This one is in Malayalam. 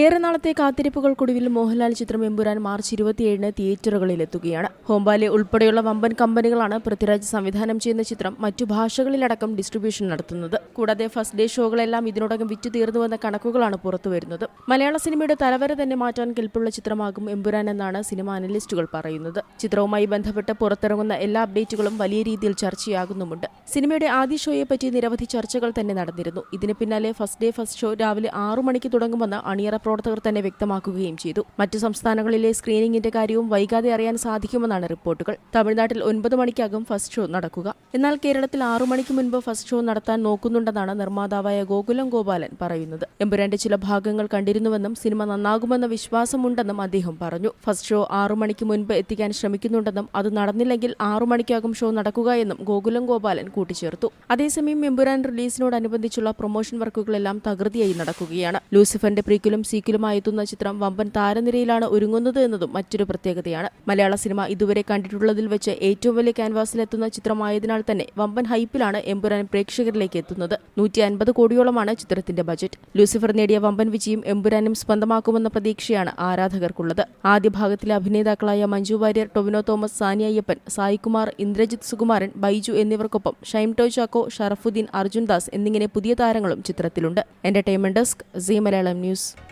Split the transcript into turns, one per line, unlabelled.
ഏറെ നാളത്തെ കാത്തിരിപ്പുകൾക്കൊടുവിൽ മോഹൻലാൽ ചിത്രം എമ്പുരാൻ മാർച്ച് ഇരുപത്തിയേഴിന് തിയേറ്ററുകളിലെത്തുകയാണ് ഹോംബാലെ ഉൾപ്പെടെയുള്ള വമ്പൻ കമ്പനികളാണ് പൃഥ്വിരാജ് സംവിധാനം ചെയ്യുന്ന ചിത്രം മറ്റു ഭാഷകളിലടക്കം ഡിസ്ട്രിബ്യൂഷൻ നടത്തുന്നത്. കൂടാതെ ഫസ്റ്റ് ഡേ ഷോകളെല്ലാം ഇതിനോടകം വിറ്റു തീർന്നുവെന്ന കണക്കുകളാണ് പുറത്തുവരുന്നത് മലയാള സിനിമയുടെ തലവരെ തന്നെ മാറ്റാൻ കെൽപ്പുള്ള ചിത്രമാകും എമ്പുരാൻ എന്നാണ് സിനിമ അനലിസ്റ്റുകൾ പറയുന്നത്. ചിത്രവുമായി ബന്ധപ്പെട്ട് പുറത്തിറങ്ങുന്ന എല്ലാ അപ്ഡേറ്റുകളും വലിയ രീതിയിൽ ചർച്ചയാകുന്നുമുണ്ട്. സിനിമയുടെ ആദ്യ ഷോയെ പറ്റി നിരവധി ചർച്ചകൾ തന്നെ നടന്നിരുന്നു. ഇതിന് പിന്നാലെ ഫസ്റ്റ് ഡേ ഫസ്റ്റ് ഷോ രാവിലെ ആറു മണിക്ക് തുടങ്ങുമെന്ന് അണിയറ പ്രവർത്തകർ തന്നെ വ്യക്തമാക്കുകയും ചെയ്തു. മറ്റു സംസ്ഥാനങ്ങളിലെ സ്ക്രീനിംഗിന്റെ കാര്യവും വൈകാതെ അറിയാൻ സാധിക്കുമെന്നാണ് റിപ്പോർട്ടുകൾ. തമിഴ്നാട്ടിൽ ഒൻപത് മണിക്കകം ഫസ്റ്റ് ഷോ നടക്കുക. എന്നാൽ കേരളത്തിൽ ആറു മണിക്ക് മുൻപ് ഫസ്റ്റ് ഷോ നടത്താൻ നോക്കുന്നുണ്ടെന്നാണ് നിർമ്മാതാവായ ഗോകുലം ഗോപാലൻ പറയുന്നത്. എമ്പുരാന്റെ ചില ഭാഗങ്ങൾ കണ്ടിരുന്നുവെന്നും സിനിമ നന്നാകുമെന്ന വിശ്വാസമുണ്ടെന്നും അദ്ദേഹം പറഞ്ഞു. ഫസ്റ്റ് ഷോ ആറു മണിക്ക് മുൻപ് എത്തിക്കാൻ ശ്രമിക്കുന്നുണ്ടെന്നും അത് നടന്നില്ലെങ്കിൽ ആറു മണിക്കാകും ഷോ നടക്കുക എന്നും ഗോകുലം ഗോപാലൻ കൂട്ടിച്ചേർത്തു. അതേസമയം എമ്പുരാൻ റിലീസിനോടനുബന്ധിച്ചുള്ള പ്രൊമോഷൻ വർക്കുകളെല്ലാം തകൃതിയായി നടക്കുകയാണ്. ലൂസിഫറിന്റെ പ്രീക്വലും സീക്വലുമായി എത്തുന്ന ചിത്രം വമ്പൻ താരനിരയിലാണ് ഒരുങ്ങുന്നത് എന്നതും മറ്റൊരു പ്രത്യേകതയാണ്. മലയാള സിനിമ ഇതുവരെ കണ്ടിട്ടുള്ളതിൽ വെച്ച് ഏറ്റവും വലിയ ക്യാൻവാസിലെത്തുന്ന ചിത്രമായതിനാൽ തന്നെ വമ്പൻ ഹൈപ്പിലാണ് എമ്പുരാൻ പ്രേക്ഷകരിലേക്ക് എത്തുന്നത്. നൂറ്റി അൻപത് കോടിയോളമാണ് ചിത്രത്തിന്റെ ബജറ്റ്. ലൂസിഫർ നേടിയ വമ്പൻ വിജയം എമ്പുരാനും സ്വന്തമാക്കുമെന്ന പ്രതീക്ഷയാണ് ആരാധകർക്കുള്ളത്. ആദ്യ ഭാഗത്തിലെ അഭിനേതാക്കളായ മഞ്ജു വാര്യർ ടൊവിനോ തോമസ് സാനി അയ്യപ്പൻ സായികുമാർ ഇന്ദ്രജിത് സുകുമാരൻ ബൈജു എന്നിവർക്കൊപ്പം ഷൈം ടോ ചാക്കോ ഷറഫുദ്ദീൻ അർജുൻ ദാസ് എന്നിങ്ങനെ പുതിയ താരങ്ങളും ചിത്രത്തിലുണ്ട്. Entertainment desk Zee Malayalam news.